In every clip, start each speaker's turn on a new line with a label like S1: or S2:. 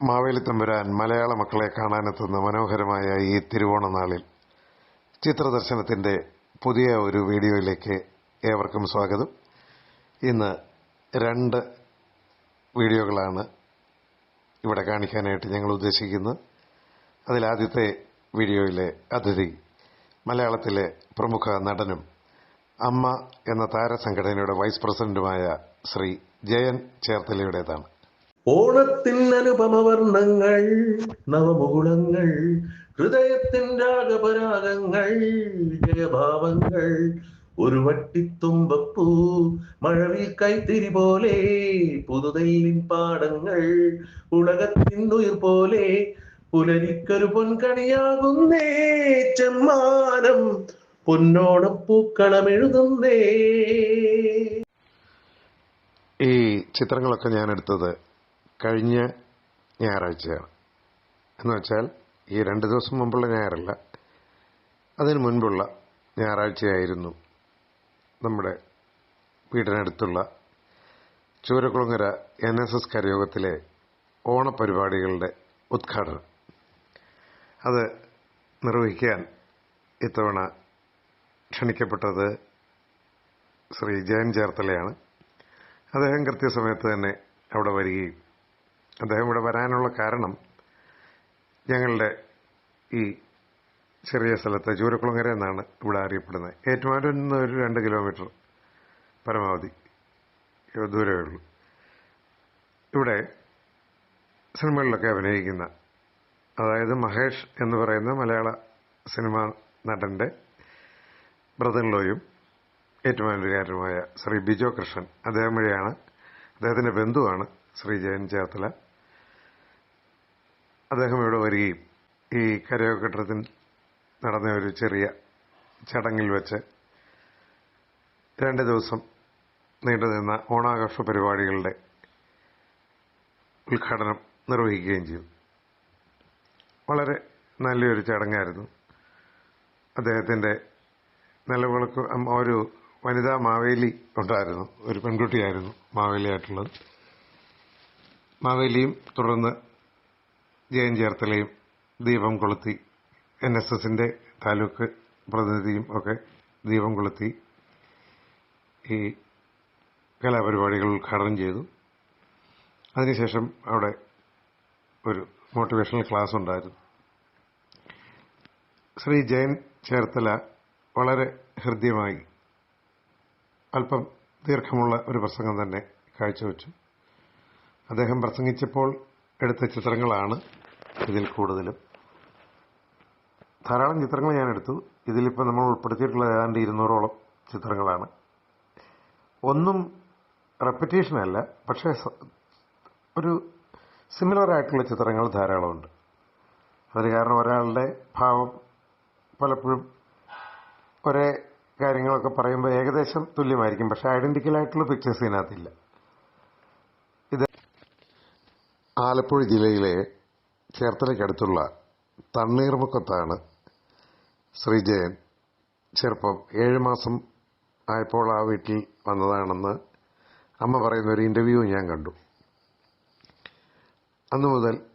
S1: മാവേലി തമ്പുരാൻ മലയാള മക്കളെ കാണാനെത്തുന്ന മനോഹരമായ ഈ തിരുവോണ നാളിൽ ചിത്രദർശനത്തിന്റെ പുതിയ ഒരു വീഡിയോയിലേക്ക് ഏവർക്കും സ്വാഗതം. ഇന്ന് രണ്ട് വീഡിയോകളാണ് ഇവിടെ കാണിക്കാനായിട്ട് ഞങ്ങൾ ഉദ്ദേശിക്കുന്നത്. അതിലാദ്യത്തെ വീഡിയോയിലെ അതിഥി മലയാളത്തിലെ പ്രമുഖ നടനും അമ്മ എന്ന താരസംഘടനയുടെ വൈസ് പ്രസിഡന്റുമായ ശ്രീ ജയൻ ചേർത്തലയുടേതാണ്.
S2: ഓണത്തിൻ അനുപമവർണങ്ങൾ നവമുകുളങ്ങൾ ഹൃദയത്തിൻ രാഗപരാഗങ്ങൾ ജയഭാവങ്ങൾ ഒരു വട്ടിത്തുമ്പപ്പൂ മഴവിൽ കൈത്തിരി പോലെ പുതുതെല്ലിൻ പാടങ്ങൾ ഉലകത്തിൻ ഉയർ പോലെ പുലരിക്കൊരു പൊൻകണിയാകുന്നേ ചെമ്മാനം പൊന്നോടപ്പൂക്കളമെഴുതുന്നേ
S1: ഈ ചിത്രങ്ങളൊക്കെ ഞാൻ എടുത്തത് കഴിഞ്ഞ ഞായറാഴ്ചയാണ് എന്ന് വെച്ചാൽ ഈ രണ്ട് ദിവസം മുമ്പുള്ള ഞായറല്ല. അതിനു മുൻപുള്ള ഞായറാഴ്ചയായിരുന്നു നമ്മുടെ വീടിനടുത്തുള്ള ചൂരക്കുളങ്ങര എൻ എസ് എസ് കരയോഗത്തിലെ ഓണപരിപാടികളുടെ ഉദ്ഘാടനം. അത് നിർവഹിക്കാൻ ഇത്തവണ ക്ഷണിക്കപ്പെട്ടത് ശ്രീ ജയൻ ചേർത്തലയാണ്. അദ്ദേഹം കൃത്യസമയത്ത് തന്നെ അവിടെ വരികയും അദ്ദേഹം ഇവിടെ വരാനുള്ള കാരണം ഞങ്ങളുടെ ഈ ചെറിയ സ്ഥലത്ത് ചൂരക്കുളങ്ങര എന്നാണ് ഇവിടെ അറിയപ്പെടുന്നത്. ഏറ്റുമാനൂരിൽ നിന്ന് ഒരു രണ്ട് കിലോമീറ്റർ പരമാവധി ദൂരമേ ഉള്ളൂ. ഇവിടെ സിനിമകളിലൊക്കെ അഭിനയിക്കുന്ന അതായത് മഹേഷ് എന്ന് പറയുന്ന മലയാള സിനിമാ നടന്റെ ബ്രദറിലോയും ഏറ്റുമാനൂരുകാരനുമായ ശ്രീ ബിജോ കൃഷ്ണൻ അദ്ദേഹം വഴിയാണ് അദ്ദേഹത്തിന്റെ ബന്ധുവാണ് ശ്രീ ജയൻ ചേർത്തല. അദ്ദേഹം ഇവിടെ വരികയും ഈ കരയോക്കെട്ടത്തിൽ നടന്ന ഒരു ചെറിയ ചടങ്ങിൽ വെച്ച് രണ്ട് ദിവസം നീണ്ടുനിന്ന ഓണാഘോഷ പരിപാടികളുടെ ഉദ്ഘാടനം നിർവഹിക്കുകയും ചെയ്തു. വളരെ നല്ലൊരു ചടങ്ങായിരുന്നു. അദ്ദേഹത്തിന്റെ നിലവിളക്ക് ഒരു വനിതാ മാവേലി ഉണ്ടായിരുന്നു. ഒരു പെൺകുട്ടിയായിരുന്നു മാവേലിയായിട്ടുള്ളത്. മാവേലിയും തുടർന്ന് ജയൻ ചേർത്തലയും ദീപം കൊളുത്തി എൻ എസ് എസിന്റെ താലൂക്ക് പ്രതിനിധിയും ഒക്കെ ദീപം കൊളുത്തി ഈ കലാപരിപാടികൾ ഉദ്ഘാടനം ചെയ്തു. അതിനുശേഷം അവിടെ ഒരു മോട്ടിവേഷണൽ ക്ലാസ് ഉണ്ടായിരുന്നു. ശ്രീ ജയൻ ചേർത്തല വളരെ ഹൃദ്യമായി അല്പം ദീർഘമുള്ള ഒരു പ്രസംഗം തന്നെ കാഴ്ചവെച്ചു. അദ്ദേഹം പ്രസംഗിച്ചപ്പോൾ എടുത്ത ചിത്രങ്ങളാണ് ഇതിൽ കൂടുതലും. ധാരാളം ചിത്രങ്ങൾ ഞാൻ എടുത്തു. ഇതിലിപ്പോൾ നമ്മൾ ഉൾപ്പെടുത്തിയിട്ടുള്ള ഏതാണ്ട് ഇരുന്നൂറോളം ചിത്രങ്ങളാണ്. ഒന്നും റെപ്പറ്റീഷൻ അല്ല പക്ഷേ ഒരു സിമിലർ ആയിട്ടുള്ള ചിത്രങ്ങൾ ധാരാളമുണ്ട്. അതിന് കാരണം ഒരാളുടെ ഭാവം പലപ്പോഴും ഒരേ കാര്യങ്ങളൊക്കെ പറയുമ്പോൾ ഏകദേശം തുല്യമായിരിക്കും പക്ഷേ ഐഡന്റിക്കൽ ആയിട്ടുള്ള പിക്ചേഴ്സ് ഇതിനകത്തില്ല. ഇത് ആലപ്പുഴ ജില്ലയിലെ ചേർത്തലയ്ക്കടുത്തുള്ള തണ്ണീർമുക്കത്താണ് ശ്രീജയൻ ചെറുപ്പം ഏഴ് മാസം ആയപ്പോൾ ആ വീട്ടിൽ വന്നതാണെന്ന് അമ്മ പറയുന്ന ഒരു ഇന്റർവ്യൂ ഞാൻ കണ്ടു. അന്നു മുതൽ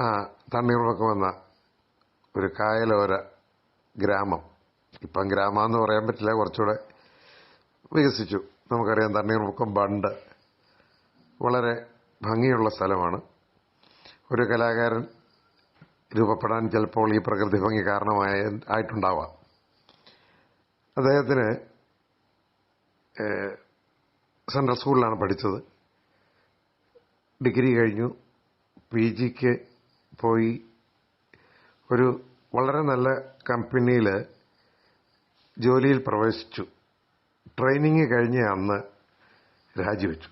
S1: ആ തണ്ണീർമുക്കം വന്ന ഒരു കായലോര ഗ്രാമം. ഇപ്പം ഗ്രാമം എന്ന് പറയാൻ പറ്റില്ല കുറച്ചുകൂടെ വികസിച്ചു. നമുക്കറിയാം തണ്ണീർമുക്കം ബണ്ട് വളരെ ഭംഗിയുള്ള സ്ഥലമാണ്. ഒരു കലാകാരൻ രൂപപ്പെടാൻ ചിലപ്പോൾ ഈ പ്രകൃതി ഭംഗി കാരണമായ ആയിട്ടുണ്ടാവാം. അദ്ദേഹത്തിന് സെൻട്രൽ സ്കൂളിലാണ് പഠിച്ചത്. ഡിഗ്രി കഴിഞ്ഞു. പി ജിക്ക് പോയി. ഒരു വളരെ നല്ല കമ്പനിയിൽ ജോലിയിൽ പ്രവേശിച്ചു. ട്രെയിനിങ് കഴിഞ്ഞ അന്ന് രാജിവെച്ചു.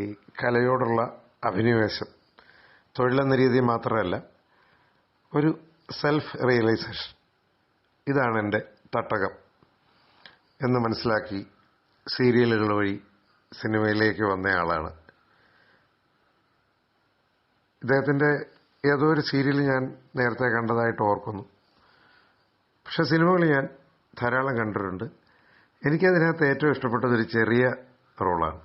S1: ഈ കലയോടുള്ള അഭിനിവേശം. തൊഴിലെന്ന രീതി മാത്രമല്ല ഒരു സെൽഫ് റിയലൈസേഷൻ ഇതാണ് എന്റെ തട്ടകം എന്ന് മനസ്സിലാക്കി സീരിയലുകൾ വഴി സിനിമയിലേക്ക് വന്നയാളാണ് ഇദ്ദേഹത്തിന്റെ ഏതോ ഒരു സീരിയൽ ഞാൻ നേരത്തെ കണ്ടതായിട്ട് ഓർക്കുന്നു. പക്ഷെ സിനിമകൾ ഞാൻ ധാരാളം കണ്ടിട്ടുണ്ട്. എനിക്കതിനകത്ത് ഏറ്റവും ഇഷ്ടപ്പെട്ടത് ഒരു ചെറിയ റോളാണ്.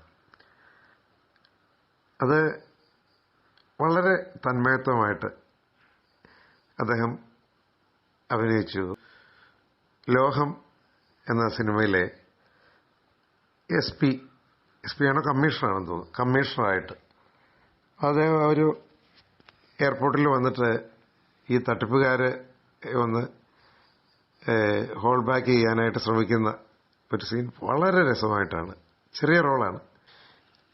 S1: അത് വളരെ തന്മയത്വമായിട്ട് അദ്ദേഹം അഭിനയിച്ചു. ലോഹം എന്ന സിനിമയിലെ എസ് പി എസ് പി ആണോ കമ്മീഷണറാണെന്ന് തോന്നുന്നു. കമ്മീഷണറായിട്ട്. അദ്ദേഹം ഒരു എയർപോർട്ടിൽ വന്നിട്ട് ഈ തട്ടിപ്പുകാരെ ഒന്ന് ഹോൾ ബാക്ക് ചെയ്യാനായിട്ട് ശ്രമിക്കുന്ന ഒരു സീൻ വളരെ രസമായിട്ടാണ്. ചെറിയ റോളാണ്.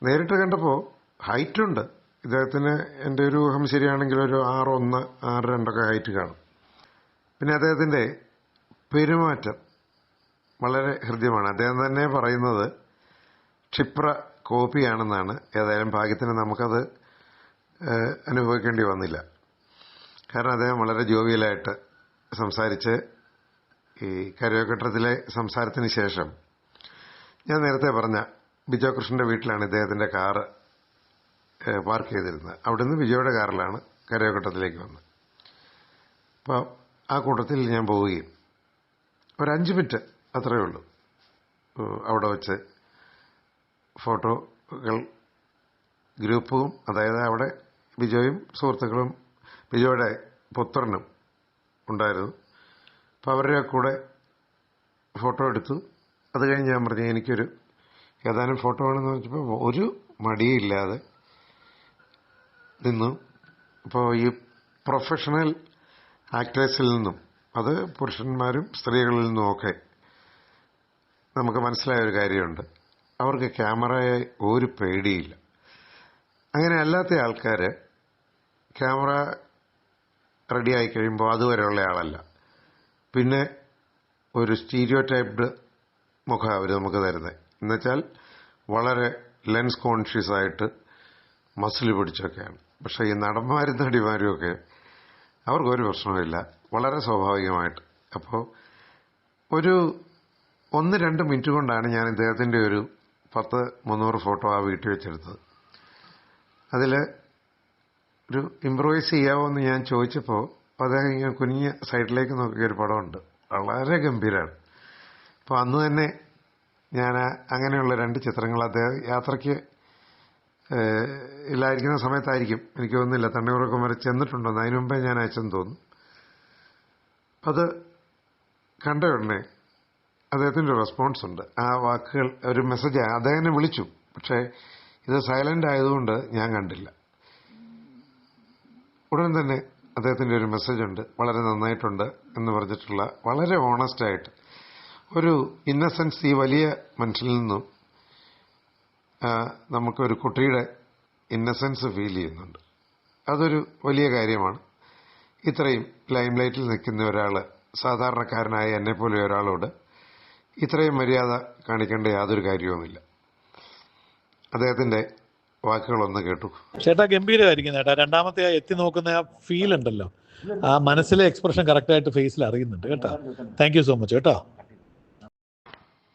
S1: നേരിട്ട് കണ്ടപ്പോൾ ഹൈറ്റുണ്ട്. ഇദ്ദേഹത്തിന് എന്റെ ഒരു ഊഹം ശരിയാണെങ്കിൽ ഒരു ആറ് ഒന്ന് ആറ് രണ്ടൊക്കെ ഹൈറ്റ് കാണും. പിന്നെ അദ്ദേഹത്തിന്റെ പെരുമാറ്റം വളരെ ഹൃദ്യമാണ്. അദ്ദേഹം തന്നെ പറയുന്നത് ക്ഷിപ്ര കോപ്പിയാണെന്നാണ് ഏതായാലും ഭാഗ്യത്തിന് നമുക്കത് അനുഭവിക്കേണ്ടി വന്നില്ല. കാരണം അദ്ദേഹം വളരെ ജോവിയലായിട്ട് സംസാരിച്ച് ഈ കരയോഘട്ടത്തിലെ സംസാരത്തിന് ശേഷം ഞാൻ നേരത്തെ പറഞ്ഞ ബിജോ കൃഷ്ണന്റെ വീട്ടിലാണ് ഇദ്ദേഹത്തിന്റെ കാറ് പാർക്ക് ചെയ്തിരുന്നത്. അവിടെ നിന്ന് വിജയുടെ കാറിലാണ് കരയോട്ടത്തിലേക്ക് വന്നത്. അപ്പോൾ ആ കൂട്ടത്തിൽ ഞാൻ പോവുകയും. ഒരു അഞ്ച് മിനിറ്റ് അത്രയേ ഉള്ളൂ. അവിടെ വെച്ച് ഫോട്ടോകൾ ഗ്രൂപ്പും അതായത് അവിടെ ബിജോയും സുഹൃത്തുക്കളും ബിജോയുടെ പുത്രനും ഉണ്ടായിരുന്നു. അപ്പോൾ അവരുടെ കൂടെ ഫോട്ടോ എടുത്തു. അത് കഴിഞ്ഞ് ഞാൻ പറഞ്ഞു എനിക്കൊരു ഏതാനും ഫോട്ടോ വേണമെന്ന് വെച്ചപ്പോൾ ഒരു മടിയില്ലാതെ നിന്നു അപ്പോൾ ഈ പ്രൊഫഷണൽ ആക്ടേഴ്സിൽ നിന്നും അത് പുരുഷന്മാരും സ്ത്രീകളിൽ നിന്നുമൊക്കെ നമുക്ക് മനസ്സിലായ ഒരു കാര്യമുണ്ട്. അവർക്ക് ക്യാമറയെ ഒരു പേടിയില്ല. അങ്ങനെ അല്ലാത്ത ആൾക്കാർ ക്യാമറ റെഡിയായി കഴിയുമ്പോൾ അതുവരെയുള്ള ആളല്ല. പിന്നെ ഒരു സ്റ്റീരിയോ ടൈപ്ഡ് മുഖം അവർ നമുക്ക് തരുന്നത് എന്നുവെച്ചാൽ വളരെ ലെൻസ് കോൺഷ്യസ് ആയിട്ട് മസിൽ പിടിച്ചൊക്കെയാണ്. പക്ഷേ ഈ നടന്മാരും നടിമാരും ഒക്കെ അവർക്കൊരു പ്രശ്നമില്ല വളരെ സ്വാഭാവികമായിട്ട്. അപ്പോൾ ഒരു ഒന്ന് രണ്ട് മിനിറ്റ് കൊണ്ടാണ് ഞാൻ ഇദ്ദേഹത്തിന്റെ ഒരു പത്ത് മുന്നൂറ് ഫോട്ടോ ആ വീട്ടിൽ വെച്ചെടുത്തത്. അതിൽ ഒരു ഇമ്പ്രൂവൈസ് ചെയ്യാവോ എന്ന് ഞാൻ ചോദിച്ചപ്പോൾ അദ്ദേഹം ഇങ്ങനെ കുഞ്ഞ് സൈഡിലേക്ക് നോക്കിയ ഒരു പടമുണ്ട്. വളരെ ഗംഭീരമാണ്. അപ്പോൾ അന്ന് തന്നെ ഞാൻ അങ്ങനെയുള്ള രണ്ട് ചിത്രങ്ങൾ അദ്ദേഹം യാത്രയ്ക്ക് ഇല്ലായിരിക്കുന്ന സമയത്തായിരിക്കും. എനിക്ക് തോന്നുന്നില്ല. തണ്ണീറൊക്കെ വരെ ചെന്നിട്ടുണ്ടെന്ന് അതിനു മുമ്പേ ഞാൻ അയച്ചെന്ന് തോന്നുന്നു. അത് കണ്ട ഉടനെ അദ്ദേഹത്തിന്റെ റെസ്പോൺസ് ഉണ്ട്. ആ വാക്കുകൾ ഒരു മെസ്സേജ് അദ്ദേഹം എന്നെ വിളിച്ചു. പക്ഷേ ഇത് സൈലന്റ് ആയതുകൊണ്ട് ഞാൻ കണ്ടില്ല. ഉടൻ തന്നെ അദ്ദേഹത്തിന്റെ ഒരു മെസ്സേജ് ഉണ്ട്. വളരെ നന്നായിട്ടുണ്ട് എന്ന് പറഞ്ഞിട്ടുള്ള വളരെ ഓണസ്റ്റായിട്ട് ഒരു ഇന്നസെൻസ് ഈ വലിയ മനുഷ്യനിൽ നിന്നും നമുക്കൊരു കുട്ടിയുടെ ഇന്നസെൻസ് ഫീൽ ചെയ്യുന്നുണ്ട്. അതൊരു വലിയ കാര്യമാണ്. ഇത്രയും ലൈംലൈറ്റിൽ നിൽക്കുന്ന ഒരാൾ സാധാരണക്കാരനായ എന്നെപ്പോലെ ഒരാളോട് ഇത്രയും മര്യാദ കാണിക്കേണ്ട യാതൊരു കാര്യവുമില്ല. അദ്ദേഹത്തിന്റെ വാക്കുകളൊന്ന് കേട്ടു.
S3: ചേട്ടാ ഗംഭീരമായിരിക്കും ചേട്ടാ. രണ്ടാമത്തെ ആ എത്തി നോക്കുന്ന ആ ഫീൽ ഉണ്ടല്ലോ. ആ മനസ്സിലെ എക്സ്പ്രഷൻ കറക്റ്റായിട്ട് ഫേസിൽ അറിയുന്നുണ്ട് കേട്ടോ. താങ്ക് യു സോ മച്ച് കേട്ടോ.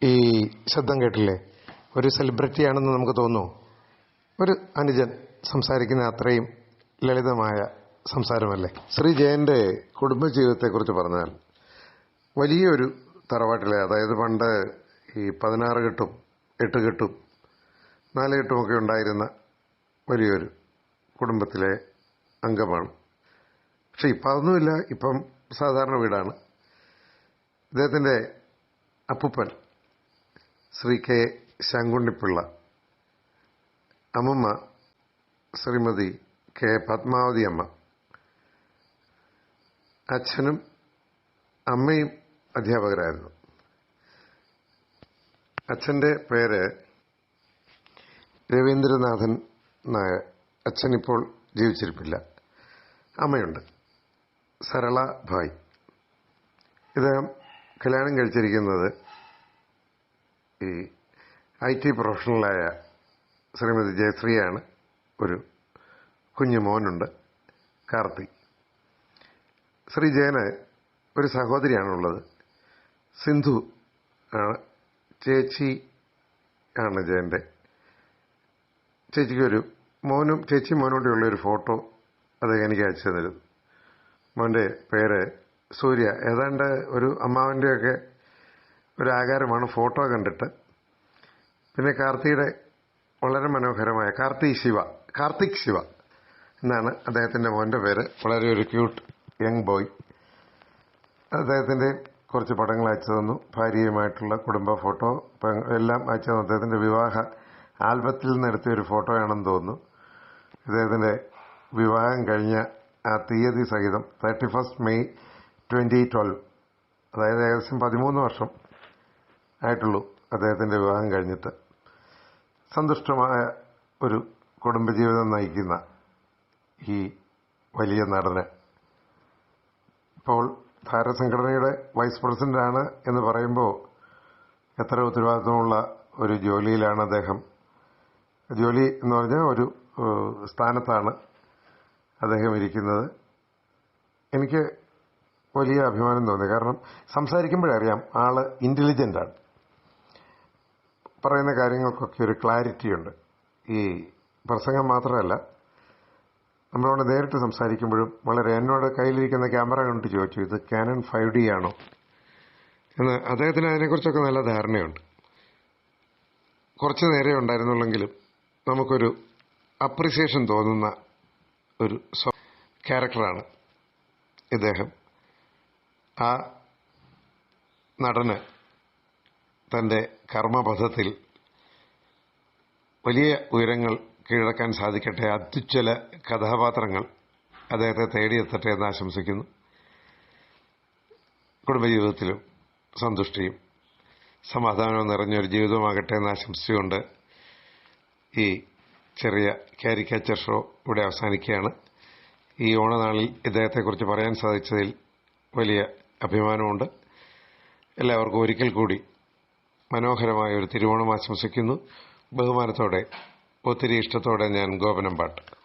S1: ഈ ശബ്ദം കേട്ടില്ലേ? ഒരു സെലിബ്രിറ്റിയാണെന്ന് നമുക്ക് തോന്നുന്നു. ഒരു അനുജൻ സംസാരിക്കുന്ന അത്രയും ലളിതമായ സംസാരമല്ലേ? ശ്രീ ജയന്റെ കുടുംബജീവിതത്തെക്കുറിച്ച് പറഞ്ഞാൽ വലിയൊരു തറവാട്ടിലെ അതായത് പണ്ട് ഈ പതിനാറ് കെട്ടും എട്ട് കെട്ടും നാല് കെട്ടുമൊക്കെ ഉണ്ടായിരുന്ന വലിയൊരു കുടുംബത്തിലെ അംഗമാണ്. പക്ഷെ ഇപ്പം അതൊന്നുമില്ല ഇപ്പം സാധാരണ വീടാണ്. ഇദ്ദേഹത്തിന്റെ അപ്പുപ്പൻ ശ്രീ കെ ശങ്കുണ്ണിപ്പിള്ള അമ്മമ്മ ശ്രീമതി കെ. പത്മാവതി അമ്മ അച്ഛനും അമ്മയും അധ്യാപകരായിരുന്നു. അച്ഛന്റെ പേര് രവീന്ദ്രനാഥൻ നായർ. അച്ഛൻ ഇപ്പോൾ ജീവിച്ചിരിപ്പില്ല. അമ്മയുണ്ട്. സരള ഭായ്. ഇദ്ദേഹം കല്യാണം കഴിച്ചിരിക്കുന്നത് ഈ ഐ ടി പ്രൊഫഷണലായ ശ്രീമതി ജയശ്രീയാണ് ഒരു കുഞ്ഞു മോനുണ്ട് കാർത്തി. ശ്രീ ജയന് ഒരു സഹോദരിയാണുള്ളത്. സിന്ധു ആണ്. ചേച്ചി ആണ് ജയന്റെ. ചേച്ചിക്കൊരു മോനും ചേച്ചി മോനോടെയുള്ള ഒരു ഫോട്ടോ അദ്ദേഹം എനിക്ക് അയച്ചു തന്നിരുന്നു മോന്റെ പേര് സൂര്യ. ഏതാണ്ട് ഒരു അമ്മാവന്റെയൊക്കെ ഒരു ആകാരമാണ് ഫോട്ടോ കണ്ടിട്ട് പിന്നെ കാർത്തിയുടെ വളരെ മനോഹരമായ കാർത്തി ശിവ കാർത്തിക് ശിവ എന്നാണ് അദ്ദേഹത്തിന്റെ മോന്റെ പേര്. വളരെ ഒരു ക്യൂട്ട് യങ് ബോയ് അദ്ദേഹത്തിന്റെ കുറച്ച് പടങ്ങൾ അയച്ചു തന്നു. ഭാര്യയുമായിട്ടുള്ള കുടുംബ ഫോട്ടോ എല്ലാം അയച്ചു തന്നു. അദ്ദേഹത്തിന്റെ വിവാഹ ആൽബത്തിൽ നിന്ന് എടുത്തൊരു ഫോട്ടോയാണെന്ന് തോന്നുന്നു. അദ്ദേഹത്തിന്റെ വിവാഹം കഴിഞ്ഞ ആ തീയതി സഹിതം thirty first May twenty twelve അതായത് ഏകദേശം പതിമൂന്ന് വർഷം ആയിട്ടുള്ളൂ അദ്ദേഹത്തിന്റെ വിവാഹം കഴിഞ്ഞിട്ട്. സന്തുഷ്ടമായ ഒരു കുടുംബജീവിതം നയിക്കുന്ന ഈ വലിയ നടന്. ഇപ്പോൾ താരസംഘടനയുടെ വൈസ് പ്രസിഡന്റാണ് എന്ന് പറയുമ്പോൾ എത്ര ഉത്തരവാദിത്വമുള്ള ഒരു ജോലിയിലാണ് അദ്ദേഹം. ജോലി എന്ന് പറഞ്ഞാൽ ഒരു സ്ഥാനത്താണ് അദ്ദേഹം ഇരിക്കുന്നത്. എനിക്ക് വലിയ അഭിമാനം തോന്നി. കാരണം സംസാരിക്കുമ്പോഴറിയാം ആൾ ആണ്. പറയുന്ന കാര്യങ്ങൾക്കൊക്കെ ഒരു ക്ലാരിറ്റി ഉണ്ട്. ഈ പ്രസംഗം മാത്രമല്ല നമ്മളോട് നേരിട്ട് സംസാരിക്കുമ്പോഴും വളരെ എന്നോട് കയ്യിലിരിക്കുന്ന ക്യാമറ കണ്ടിട്ട് ചോദിച്ചു ഇത് ക്യാനൺ ഫൈവ് ഡി ആണോ? എന്ന് അദ്ദേഹത്തിന് അതിനെക്കുറിച്ചൊക്കെ നല്ല ധാരണയുണ്ട്. കുറച്ച് നേരെ ഉണ്ടായിരുന്നുള്ളെങ്കിലും നമുക്കൊരു അപ്രിസിയേഷൻ തോന്നുന്ന ഒരു ക്യാരക്ടറാണ് ഇദ്ദേഹം. ആ നടന് തന്റെ കർമ്മപഥത്തിൽ വലിയ ഉയരങ്ങൾ കീഴടക്കാൻ സാധിക്കട്ടെ അത്യുജ്വല കഥാപാത്രങ്ങൾ അദ്ദേഹത്തെ തേടിയെത്തട്ടെ എന്ന് ആശംസിക്കുന്നു. കുടുംബജീവിതത്തിലും സന്തുഷ്ടിയും സമാധാനവും നിറഞ്ഞൊരു ജീവിതമാകട്ടെ എന്ന് ആശംസിച്ചുകൊണ്ട് ഈ ചെറിയ കാരിക്കേച്ചർ ഷോ ഇവിടെ അവസാനിക്കുകയാണ്. ഈ ഓണനാളിൽ ഇദ്ദേഹത്തെക്കുറിച്ച് പറയാൻ സാധിച്ചതിൽ വലിയ അഭിമാനമുണ്ട്. എല്ലാവർക്കും ഒരിക്കൽ കൂടി മനോഹരമായ ഒരു തിരുവോണം ആശംസിക്കുന്നു. ബഹുമാനത്തോടെ ഒത്തിരി ഇഷ്ടത്തോടെ ഞാൻ ഗോപനം പാട്ട്